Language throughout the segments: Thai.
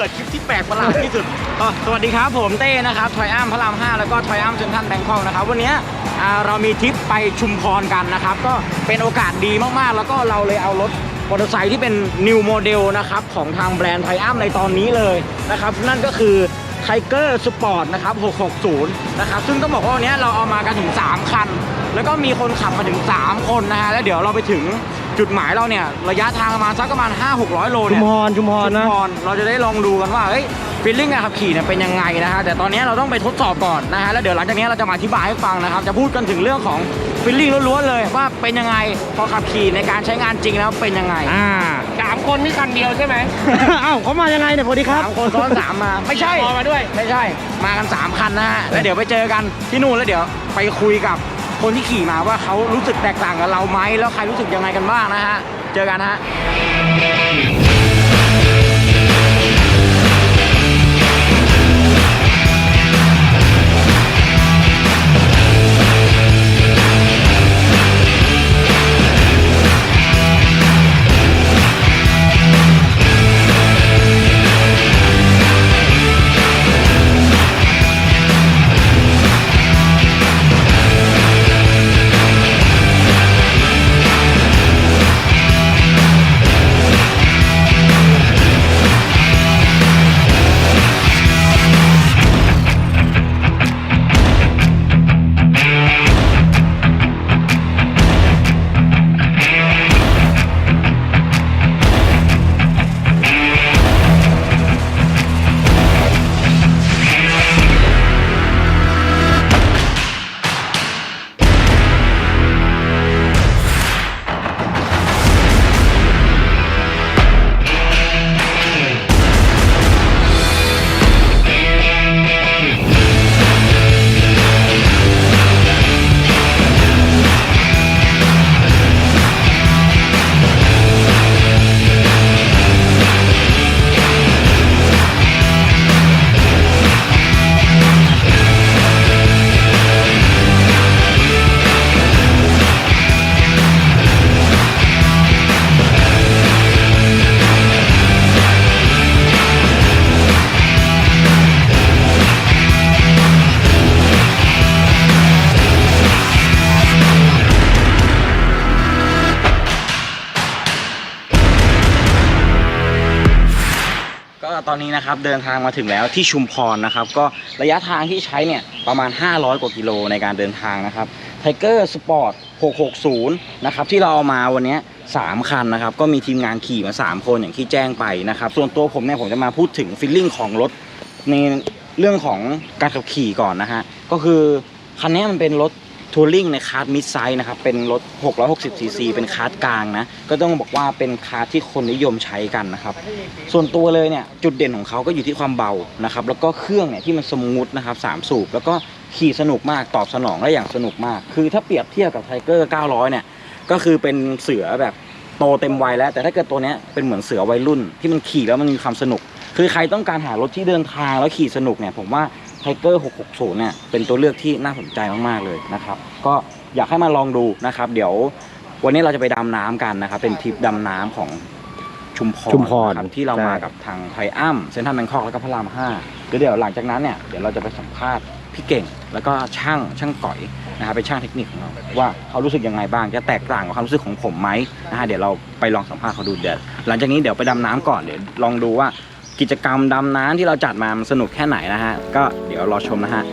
ปิดคลิปที่แปลกประหลาดที่สุด ก็สวัสดีครับผมเต้นะครับทอยอ้ามพระราม5แล้วก็ทอยอ้ามเซนทรัลแบงคอกนะครับวันนี้อ่าเรามีทริปไปชุมพรกันนะครับ ก็เป็นโอกาสดีมากๆ แล้วก็เราเลยเอารถมอเตอร์ไซค์ที่เป็น New Model นะครับของทางแบรนด์ไทอ้ามในตอนนี้เลยนะครับนั่นก็คือ Tiger Sport นะครับ660 นะครับ ซึ่งต้องบอกว่าวันนี้เราเอามากันถึง 3 คัน แล้วก็มีคนขับมาถึง 3 คนนะฮะแล้วเดี๋ยวเราไปถึง จุดหมายเราเนี่ยระยะทางประมาณสักประมาณ 5-600 โลชุเนี่มยพรชุมพรนะ ชุมพรเราจะได้ลองดูกันว่าเฮ้ยฟีลลิ่งการขับขี่เนี่ยเป็นยังไงนะฮะแต่ตอนนี้เราต้องไปทดสอบก่อนนะฮะแล้วเดี๋ยวหลังจากนี้เราจะมาอธิบายให้ฟังนะครับจะพูดกันถึงเรื่องของฟีลลิ่งล้วนๆเลยว่าเป็นยังไงพอขับขี่ในการใช้งานจริงแล้วเป็นยังไงอ่า สามคนนี่คันเดียวใช่ไหมเอ้าเขามายังไงเนี่ยสวัสดีครับ สามคนซ้อนสามมาไม่ใช่พอมาด้วย ไม่ใช่ มากัน 3 คันนะฮะ แล้วเดี๋ยวไปเจอกันที่นู่นแล้วเดี๋ยวไปคุยกับ คนที่ขี่มาว่าเขารู้สึกแตกต่างกับเราไหมแล้วใครรู้สึกยังไงกันบ้างนะฮะ เจอกันฮะ นนี้นะครับเดินทางมาถึงแล้วที่ชุมพรนะครับ ก็ระยะทางที่ใช้เนี่ยประมาณ 500 กว่ากิโลในการเดินทางนะครับ Tiger Sport 660 นะครับ ที่เราเอามาวันนี้ 3 คันนะครับ ก็มีทีมงานขี่มา 3 คนอย่างที่แจ้งไปนะครับ ส่วนตัวผมเนี่ยผมจะมาพูดถึงฟีลลิ่งของรถในเรื่องของการขับขี่ก่อนนะฮะก็คือคันนี้มันเป็นรถ ทัวริงในคาร์ดมิดไซส์นะครับ เป็นรถ 660 ซีซีเป็นคาร์ดกลางนะ ก็ต้องบอกว่าเป็นคาร์ดที่คนนิยมใช้กันนะครับ ส่วนตัวเลยเนี่ย จุดเด่นของเขาก็อยู่ที่ความเบานะครับ แล้วก็เครื่องเนี่ยที่มันสมูทนะครับสามสูบ แล้วก็ขี่สนุกมากตอบสนองได้อย่างสนุกมาก คือถ้าเปรียบเทียบกับไทเกอร์ 900 เนี่ย ก็คือเป็นเสือแบบโตเต็มวัยแล้ว แต่ถ้าเกิดตัวนี้เป็นเหมือนเสือวัยรุ่นที่มันขี่แล้วมันมีความสนุก คือใครต้องการหารถที่เดินทางแล้วขี่สนุกเนี่ยผมว่า ไทเกอร์660เนี่ยเป็นตัวเลือกที่น่าสนใจมากๆเลยนะครับ ก็อยากให้มาลองดูนะครับ เดี๋ยววันนี้เราจะไปดำน้ำกันนะครับ เป็นทริปดำน้ำของชุมพรชุมพรนะครับที่เราใช่ มากับทางไทอัมเซ็นทรัลแบงคอกแล้วก็พระรามห้าเดี๋ยวเดี๋ยวหลังจากนั้นเนี่ยเดี๋ยวเราจะไปสัมภาษณ์พี่เก่ง แล้วก็ช่างช่างก่อยนะครับเป็นช่างเทคนิคของเราว่าเขารู้สึกยังไงบ้างจะแตกต่างกับความรู้สึกของผมไหมนะฮะเดี๋ยวเราไปลองสัมภาษณ์เขาดูเดี๋ยวหลังจากนี้เดี๋ยวไปดำน้ำก่อนเดี๋ยวลองดูว่า กิจกรรมดำน้ำที่เราจัดมามันสนุกแค่ไหนนะฮะ ก็เดี๋ยวรอชมนะฮะ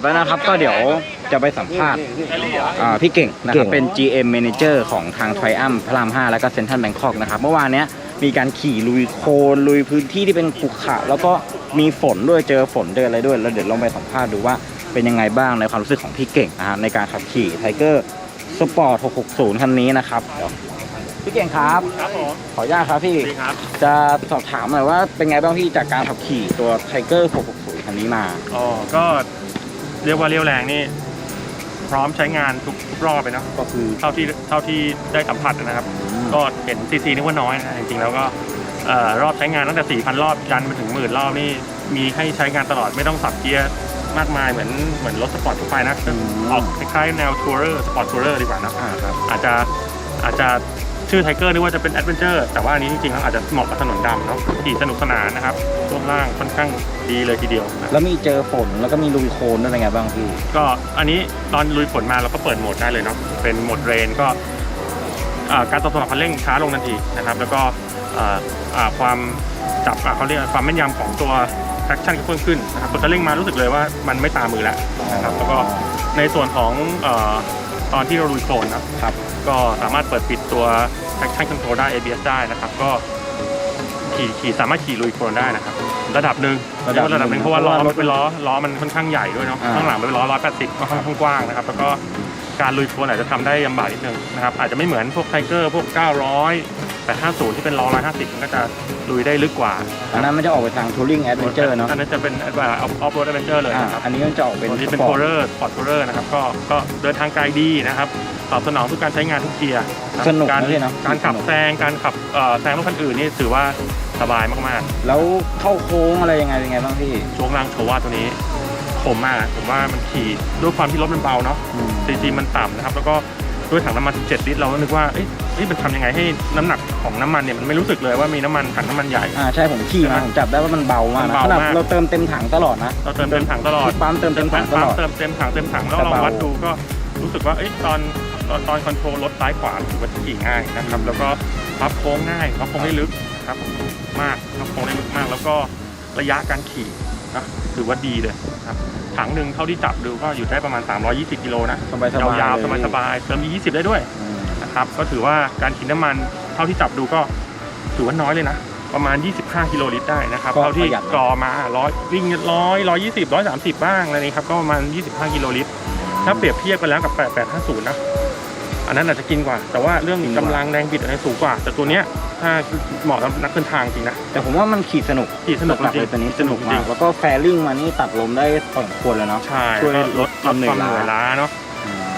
บแล้วนะครับ ก็เดี๋ยวจะไปสัมภาษณ์อ่าพี่เก่งนะครับ เป็น GM Manager ของทาง Triumph พระราม 5 แล้วก็เซ็นทรัลแบงคอกนะครับ เมื่อวานเนี้ยมีการขี่ลุยโคลนลุยพื้นที่ที่เป็นขรุขระแล้วก็มีฝนด้วยเจอฝนเจออะไรด้วย แล้วเดี๋ยวลองไปสัมภาษณ์ดูว่าเป็นยังไงบ้างในความรู้สึกของพี่เก่งนะฮะในการขับขี่ไทเกอร์สปอร์ต 660 คันนี้นะครับเดี๋ยวพี่เก่งครับครับผมขออนุญาตครับพี่ดีครับ จะสอบถามหน่อยว่าเป็นไงบ้างพี่จากการขับขี่ตัวไทเกอร์660 คันนี้มาอ๋อก็ เรียกว่าเรียวแรงนี่ พร้อมใช้งานทุกรอบเลยเนาะก็คือเท่าที่เท่าที่ได้สัมผัสนะครับ ก็เห็นซีซีนึกว่าน้อยนะจริงๆแล้วก็เอ่อรอบใช้งานตั้งแต่ 4,000 รอบยันมาถึงหมื่นรอบนี่มีให้ใช้งานตลอดไม่ต้องสับเกียร์มากมายเหมือนเหมือนรถสปอร์ตทั่วไปนะออกคล้ายๆแนวทัวร์สปอร์ตทัวร์ดีกว่านะอ่าครับอาจจะอาจจะ ชื่อไทเกอร์นึกว่าจะเป็นแอดเวนเจอร์แต่ว่าอันนี้จริงๆแล้วอาจจะเหมาะกับถนนดำเนาะขี่สนุกสนานนะครับช่วงล่างค่อนข้างดีเลยทีเดียวนะแล้วมีเจอฝนแล้วก็มีลุยโคลนด้วยเป็นไงบ้างพี่ก็อันนี้ตอนลุยฝนมาเราก็เปิดโหมดได้เลยเนาะเป็นโหมดเรนก็อ่าการตอบสนองคันเร่งช้าลงทันทีนะครับ แล้วก็อ่าอ่าความจับอ่าเขาเรียกความแม่นยำของตัว traction ก็เพิ่มขึ้นนะครับตัวคันเร่งมารู้สึกเลยว่ามันไม่ตามมือแล้วนะครับแล้วก็ในส่วนของเอ่อตอนที่เราลุยโคลนนะครับครับ ก็สามารถเปิดปิดตัว traction control ได้ ABS ได้นะครับ ก็ขี่ขี่สามารถขี่ลุยโคลนได้นะครับ ระดับหนึ่งระดับหนึ่งเยกว่าระดับหนึ่งเพราะว่าล้อเพราะว่ามันเป็นล้อล้อมันค่อนข้างใหญ่ด้วยเนาะอ่าข้างหลังเป็นล้อ180ก็ค่อนข้างกว้างนะครับ แล้วก็การลุยโคลนอาจจะทำได้ลำบากนิดนึงนะครับ อาจจะไม่เหมือนพวกไทเกอร์พวก 900 850 ที่เป็นล้อ150 มันก็จะลุยได้ลึกกว่า อันนั้นมันจะออกไปทางทัวริงแอดเวนเจอร์เนาะ อันนั้นจะเป็นออฟโรดแอดเวนเจอร์เลยอ่านะครับ อันนี้มันจะออกเป็นตัวนี้เป็นสปโคอร์ตเรอร์สปอร์ตโคเรอร์นะครับ ก็ก็เดินทางไกลดีนะครับ ตอบสนองทุกการใช้งานทุกเกียร์ครับสนุกการนะพี่เนาะการขับสนุก แซงการขับเอ่อแซงรถคันอื่นนี่ถือว่าสบายมากแล้วเข้าโค้งอะไรยังไงเป็นไงบ้างพี่ๆช่วงล่างโชว่าตัวนี้คมมากผมว่ามันขี่ด้วยความที่รถมันเบาเนาะ อืม ซีจีมันต่ำนะครับ แล้วก็ด้วยถังน้ำมัน 17 ลิตร เราก็นึกว่า เอ๊ะเอ๊ะมันทำยังไงให้น้ำหนักของน้ำมันเนี่ย มันไม่รู้สึกเลยว่ามีน้ำมันถังน้ำมันใหญ่ อ่าใช่ผมขี่มาผมจับได้ว่ามันเบามากมันนะเบาขนาดมาก เราเติมเต็มถังตลอดนะเราเติมเต็มถังตลอดปั๊มเติมเต็มถังตลอด เติมเต็มถังเต็มถังแล้วแต่เราเบาวัดดูก็รู้สึกว่า เอ้ยตอน ตอนตอนคอนโทรลรถซ้ายขวาถือว่าขี่ง่ายนะครับ แล้วก็พับโค้งง่ายพับโค้งได้ลึกครับมากพับโค้งได้ลึกมาก แล้วก็ระยะการขี่นะถือว่าดีเลยครับถังหนึ่งเท่าที่จับดูก็อยู่ได้ประมาณ 320กิโลนะสบายสบายยาวๆสบายๆเติมมี20 ได้ด้วยอืมนะครับก็ถือว่าการกินน้ำมันเท่าที่จับดูก็ถือว่าน้อยเลยนะประมาณ 25 กิโลลิตรได้นะครับก็เท่าที่ประหยัดนะกรอมาร้อยวิ่งร้อยร้อยยี่สิบร้อยสามสิบบ้างอะไรนี้ครับ ก็ประมาณ 25 กิโลลิตร ถ้าเปรียบเทียบกันแล้วกับ 8850 นะ อันนั้นอาจจะกินกว่า แต่ว่าเรื่องกำลังแรงบิดอะไรสูงกว่า แต่ตัวเนี้ยถ้าเหมาะกับนักเดินทางจริงนะ แต่ผมว่ามันขี่สนุกขี่สนุกหลักๆจริเลงยตัวนี้ๆสนุกจมาริกงแล้วก็แฟริ่งมานี่ตัดลมได้พอสมควรเลยเนาะๆใช่ช่วยก็ลดลดลดเหนื่คอวายมเหนื่อยล้าล้าเนาะ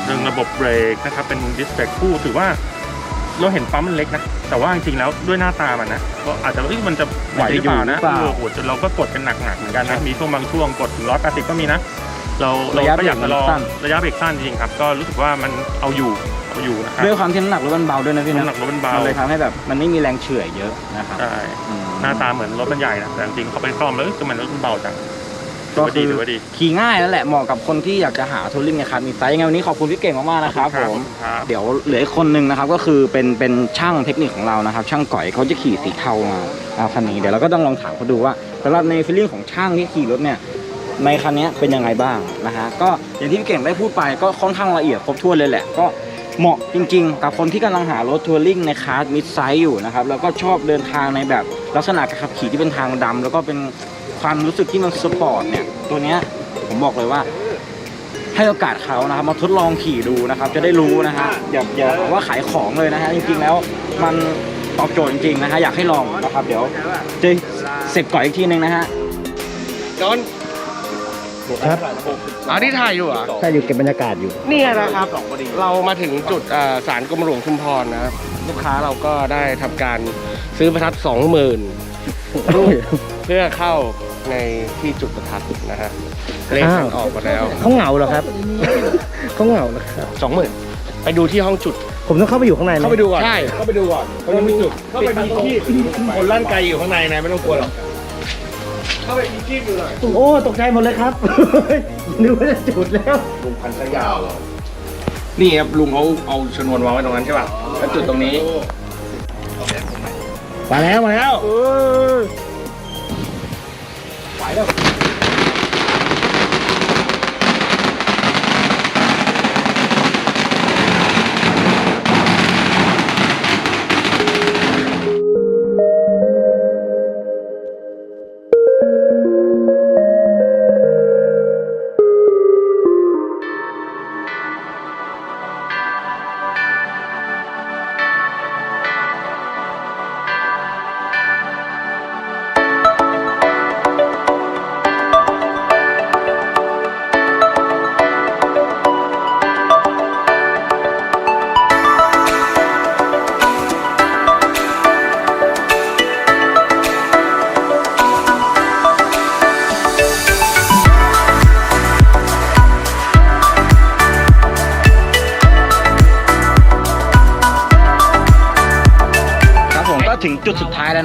เรื่องระบบเบรกนะครับเป็นดิสเบรกคู่ถือว่าเราเห็นปั๊มมันเล็กนะ แต่ว่าจริงๆแล้วด้วยหน้าตามันนะก็อาจจะเอ้ยมันจะไหวหรือเปล่านะมันจะอยู่หรือเปล่าเออโหจนเราก็กดกันหนักๆเหมือนกันนะมีช่วงบางช่วงกดถึงร้อยแปดสิบก็มีนะ เราเราระยะก็อยากจะลองเบรกมันสั้น ระยะเบรกสั้นจริงๆครับ ก็รู้สึกว่ามันเอาอยู่เอาอยู่นะครับด้วยความที่น้ำหนักรถมันเบาด้วยนะพี่นะน้ำหนักรถมันเบามันเลยทำให้แบบมันไม่มีแรงเฉื่อยเยอะนะครับใช่อืมหน้าตาเหมือนรถมันใหญ่นะแต่จริงๆเขาไปซ่อมแล้วเอ้ยคือมันรถมันเบาจังถือว่าดีถือว่าดีขี่ง่ายแล้วแหละเหมาะกับคนที่อยากจะหาทัวริงในคาร์มีไซส์ยังไงวันนี้ขอบคุณพี่เก่งมากๆนะครับผมครับ เดี๋ยวเหลืออีกคนหนึ่งนะครับก็คือเป็นเป็นช่างเทคนิคของเรานะครับ ช่างก่อยเขาจะขี่สีเทามาเอาคันนี้เดี๋ยวเราก็ต้องลองถามเขาดูว่าสำหรับในฟีลลิ่งของช่างที่ขี่รถเนี่ย ในคันนี้เป็นยังไงบ้างนะฮะก็อย่างที่พี่เก่งได้พูดไปก็ค่อนข้างละเอียดครบถ้วนเลยแหละก็เหมาะจริงๆ กับคนที่กำลังหารถทัวริงในคาร์มิดไซส์อยู่นะครับแล้วก็ชอบเดินทางในแบบลักษณะการขับขี่ที่เป็นทางดำแล้วก็เป็นความรู้สึกที่มันสปอร์ตเนี่ยตัวเนี้ยผมบอกเลยว่าให้โอกาสเขานะครับมาทดลองขี่ดูนะครับ จะได้รู้นะฮะอย่าอย่าว่าขายของเลยนะฮะจริงๆแล้วมันตอบโจทย์จริงๆนะฮะอยากให้ลองนะครับ เดี๋ยวจะเสร็จก่อนอีกทีนึงนะฮะจอน ครับอันนี้ถ่ายอยู่เหรอถ้าอยู่เก็บบรรยากาศอยู่ เนี่ยนะครับ เรามาถึงจุดอ่าศาลกรมหลวงชุมพรนะครับลูกค้าเราก็ได้ทำการซื้อประทัดสองหมื่นลูกเพื่อเข้าในที่จุดประทัดนะฮะเลขมันออกมาแล้วเขาเหงาเหรอครับ เขาเหงาเหรอครับ สองหมื่นไปดูที่ห้องจุดผมต้องเข้าไปอยู่ข้างในไหมเข้าไปดูก่อนใช่เข้าไปดูก่อนเขาจะมีจุดเข้าไปมีที่คนลั่นไกอยู่ข้างในนะไม่ต้องกลัวหรอก เข้าไปมีที่ดูหน่อยโอ้ตกใจหมดเลยครับ นึกว่าจะจุดแล้ว ลุงพันธยาวนี่ครับลุงเขาเอาชนวนวางไว้ตรงนั้นใช่ป่ะแล้วจุดตรงนี้มาแล้วมาแล้ว ไหวแล้ว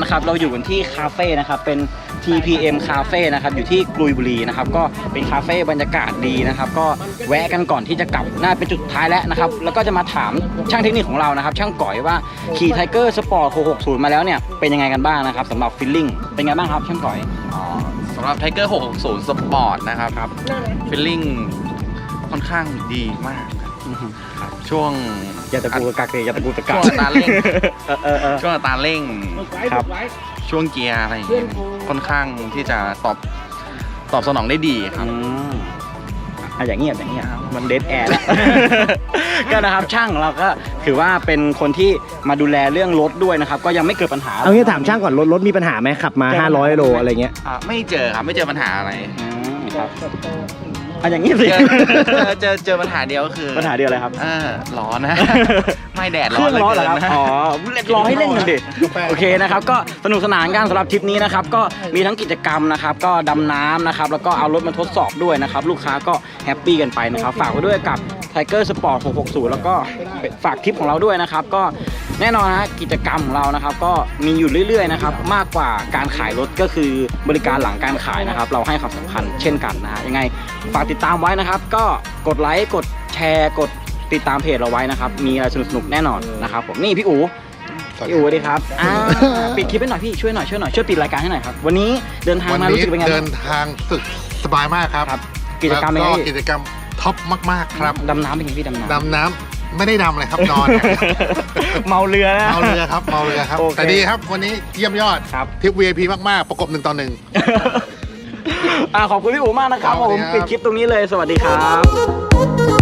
นะครับเราอยู่กันที่คาเฟ่นะครับเป็น TPM คาเฟ่นะครับอยู่ที่กลุยบุรีนะครับก็เป็นคาเฟ่บรรยากาศดีนะครับก็แวะกันก่อนที่จะกลับน่าเป็นจุดสุดท้ายแล้วนะครับแล้วก็จะมาถามช่างเทคนิคของเรานะครับช่างก่อยว่าขี่ไทเกอร์สปอร์ต660 มาแล้วเนี่ยเป็นยังไงกันบ้างนะครับสำหรับฟิลลิ่งเป็นไงบ้างครับช่างก่อยอ๋อสำหรับ Tiger 660 Sport นะครับครับฟีลลิ่งค่อนข้างดีมากครับ ช่วงอย่าตะกูกะกักเลยอย่าตะกูตะกักช่วงอัตราเร่ง เออเออเออ ช่วงอัตราเร่ง ครับ ช่วงเกียร์อะไรอย่างเงี้ยค่อนข้างที่จะตอบตอบสนองได้ดีคอืรับมอะอย่างเงียบอย่างเงียบมันเดดแอร์แล้วก็นะครับช่างของเราก็ถือว่าเป็นคนที่มาดูแลเรื่องรถด้วยนะครับ ก็ยังไม่เกิดปัญหา เอางี้ถามช่างก่อนรถรถมีปัญหาไหมขับมา 500 โลอะไรเงี้ย อ่าไม่เจอครับไม่เจอปัญหาอะไร อืมครับ อะอย่างนี้สิ เจอเจอเจอเจอปัญหาเดียวก็คือปัญหาเดียวอะไรครับ เออร้อนนะ ไม่แดดเคร้อรื่นองเหลือร้อนเหรอเกิครับนนะอ๋อรอให้เล่นกันดิ โอเคนะครับ ก็สนุกสนานกันสำหรับทริปนี้นะครับ ก็มีทั้งกิจกรรมนะครับ ก็ดำน้ำนะครับ แล้วก็เอารถมาทดสอบด้วยนะครับ ลูกค้าก็แฮปปี้กันไปนะครับ ฝากไว้ด้วยกับ Tiger Sport 660 แล้วก็ฝากทริปของเราด้วยนะครับ ก็แน่นอนนะกิจกรรมของเรานะครับ ก็มีอยู่เรื่อยๆนะครับ มากกว่าการขายรถก็คือบริการหลังการขายนะครับ เราให้ความสำคัญเช่นกันนะฮะยังไง ฝากติดตามไว้นะครับ ก็กดไลค์กดแชร์กดติดตามเพจเราไว้นะครับ มีอะไรสนุกๆแน่นอนนะครับผมนี่พี่อู๋พี่อู๋สวัสดีครับอ่าปิดคลิปให้หน่อยพี่ช่วยหน่อยช่วยหน่อยช่วยปิดรายการให้หน่อยครับวันนี้เดินทางวันมานี้รู้สึกเป็นไงเดิบ้างนทางสึกสบายมากครับครับ กิจกรรมเป็นไงแล้วก็พี่กิจกรรมท็อปมาก ๆ ครับ ดำน้ำเป็นไงพี่ดำน้ำ ดำน้ำไม่ได้ดำเลยครับนอนเมาเรือนะ เมาเรือครับเมาเรือครับ โอเค แต่ดีครับวันนี้เยี่ยมยอดครับ ทริป VIP มาก ๆ ประกบหนึ่งต่อหนึ่ง อ่าขอบคุณพี่อู๋มากนะครับครับผมสวัสดีครับปิดคลิปตรงนี้เลยสวัสดีครับ